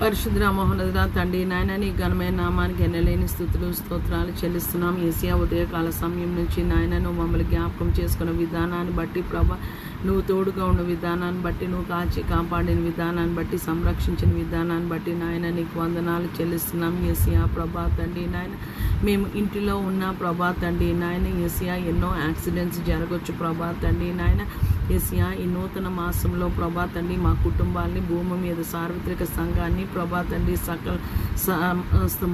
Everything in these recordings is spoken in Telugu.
పరిశుద్ధ మహోన్నతుడ తండ్రి నాయన నీ ఘనమైన నామానికి ఎన్నలేని స్థుతులు స్తోత్రాలు చెల్లిస్తున్నాం. ఏసియా ఉదయకాల సమయం నుంచి నాయన నువ్వు మమ్మల్ని జ్ఞాపకం చేసుకున్న విధానాన్ని బట్టి ప్రభా నువ్వు తోడుగా ఉన్న విధానాన్ని బట్టి నువ్వు కాచి కాపాడిన విధానాన్ని బట్టి సంరక్షించిన విధానాన్ని బట్టి నాయన నీకు వందనాలు చెల్లిస్తున్నాం. ఏసియా ప్రభా తండ్రి నాయన మేము ఇంటిలో ఉన్న ప్రభా తండ్రి నాయన ఏసియా ఎన్నో యాక్సిడెంట్స్ జరగచ్చు ప్రభా తండ్రి నాయన. ఏసియా ఈ నూతన మాసంలో ప్రభా తండ్రి మా కుటుంబాన్ని భూమి మీద సార్వత్రిక సంఘాన్ని ప్రభా తండ్రి సకల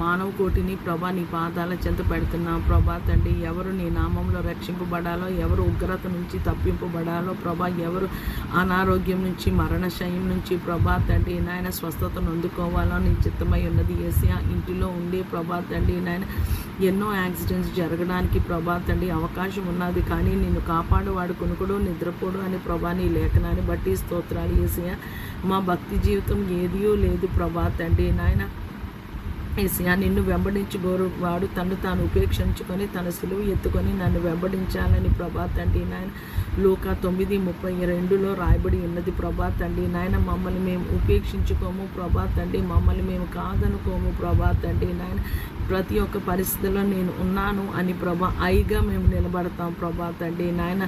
మానవ కోటిని ప్రభా నీ పాదాల చెంత పెడుతున్నాం. ప్రభా తండ్రి ఎవరు నీ నామంలో రక్షింపబడాలో ఎవరు ఉగ్రత నుంచి తప్పింపబడాలో ప్రభా ఎవరు అనారోగ్యం నుంచి మరణశయం నుంచి ప్రభా తండ్రి నాయన స్వస్థతను అందుకోవాలో నీ చిత్తమై ఉన్నది. ఏసియా ఇంటిలో ఉండే ప్రభా తండ్రి నాయన ఎన్నో యాక్సిడెంట్స్ జరగడానికి ప్రభా తండ్రి అవకాశం ఉన్నది. కానీ నిన్ను కాపాడువాడు కొనుకుడు నిద్రపోడు అని ప్రభా నీ లేఖనాన్ని బట్టి స్తోత్రాలు ఏసియా మా భక్తి జీవితం ఏదియో లేదు ప్రభా తండ్రి. నాయన ఏసియా నిన్ను వెంబడించి గోరు వాడు తను తాను ఉపేక్షించుకొని తన సులువు ఎత్తుకొని నన్ను వెంబడించాలని ప్రభా తండ్రి. నాయన లోక తొమ్మిది ముప్పై రెండులో రాయబడి ఉన్నది ప్రభా తండ్రి. నాయన మమ్మల్ని మేము ఉపేక్షించుకోము ప్రభా తండ్రి. మమ్మల్ని మేము కాదనుకోము ప్రభా తండ్రి. నాయన ప్రతి ఒక్క పరిస్థితిలో నేను ఉన్నాను అని ప్రభా ఐగా మేము నిలబడతాం ప్రభా తండ్రి. నాయన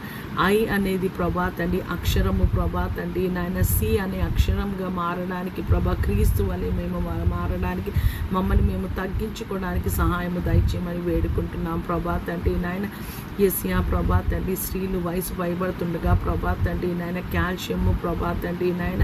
ఐ అనేది ప్రభా తండ్రి అక్షరము ప్రభా తండ్రి. నాయన సి అనే అక్షరంగా మారడానికి ప్రభా క్రీస్తు వలె మేము మారడానికి మమ్మల్ని మేము తగ్గించుకోవడానికి సహాయము దయచేయమని వేడుకుంటున్నాం ప్రభా తండ్రి. నాయన ఎస్యా ప్రభా తండ్రి స్త్రీలు వయసు భయపడుతుండగా ప్రభా తండ్రి నాయన కాల్షియము ప్రభా తండ్రి. నాయన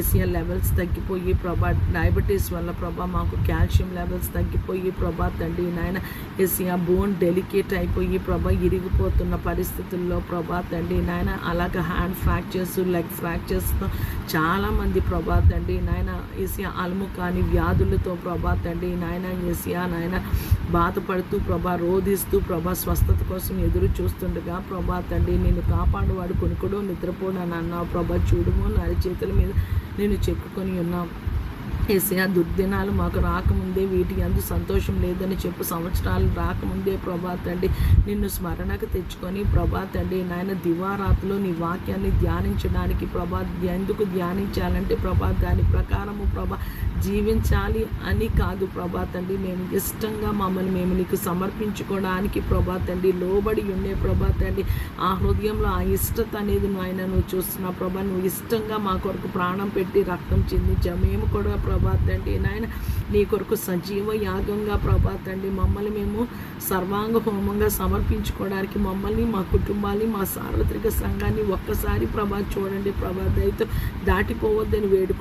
ఎస్యా లెవెల్స్ తగ్గిపోయి ప్రభా డయాబెటీస్ వల్ల ప్రభా మాకు కాల్షియం లెవెల్స్ తగ్గిపోయి ప్రభా తండ్రి నాయన ఎస్యా బోన్ డెలికేట్ అయిపోయి ప్రభా ఇరిగిపోతున్న పరిస్థితుల్లో ప్రభా తండ్రి నాయన అలాగ హ్యాండ్ ఫ్రాక్చర్స్ లెగ్ ఫ్రాక్చర్స్తో చాలామంది ప్రభా తండ్రి నాయన ఏసియా అలము కాని వ్యాధులతో ప్రభా తండ్రి నాయన ఏసియా నాయన బాధపడుతూ ప్రభా రోధిస్తూ ప్రభా స్వస్థత కోసం ఎదురు చూస్తుండగా ప్రభా తండ్రి నేను కాపాడువాడు కొనుక్కుడు నిద్రపోడు అని అన్నావు. ప్రభా చూడుము నా చేతుల మీద నేను చెక్కుకొని ఉన్నావు ఏసయా దుర్దినాలు మాకు రాకముందే వీటి అందు సంతోషం లేదని చెప్పు. సంవత్సరాలు రాకముందే ప్రభా తండ్రి నిన్ను స్మరణకు తెచ్చుకొని ప్రభా తండ్రి నాయన దివారాత్రిలో నీ వాక్యాన్ని ధ్యానించడానికి ప్రభా ఎందుకు ధ్యానించాలంటే ప్రభా దాని ప్రకారము ప్రభా జీవించాలి అని కాదు ప్రభా తండ్రి. మేము ఇష్టంగా మమ్మల్ని మేము నీకు సమర్పించుకోవడానికి ప్రభా తండ్రి లోబడి ఉండే ప్రభా తండ్రి. ఆ హృదయంలో ఆ ఇష్టత అనేది నాయన నువ్వు చూస్తున్న ప్రభా నువ్వు ఇష్టంగా మా కొరకు ప్రాణం పెట్టి రక్తం చెందించావు. మేము కూడా ప్రభా తండ్రి నాయన నీ కొరకు సజీవ యాగంగా ప్రభా తండ్రి మమ్మల్ని మేము సర్వాంగ హోమంగా సమర్పించుకోవడానికి మమ్మల్ని మా కుటుంబాన్ని మా సార్వత్రిక సంఘాన్ని ఒక్కసారి ప్రభా చూడండి. ప్రభా దయతో దాటిపోవద్దని వేడుకో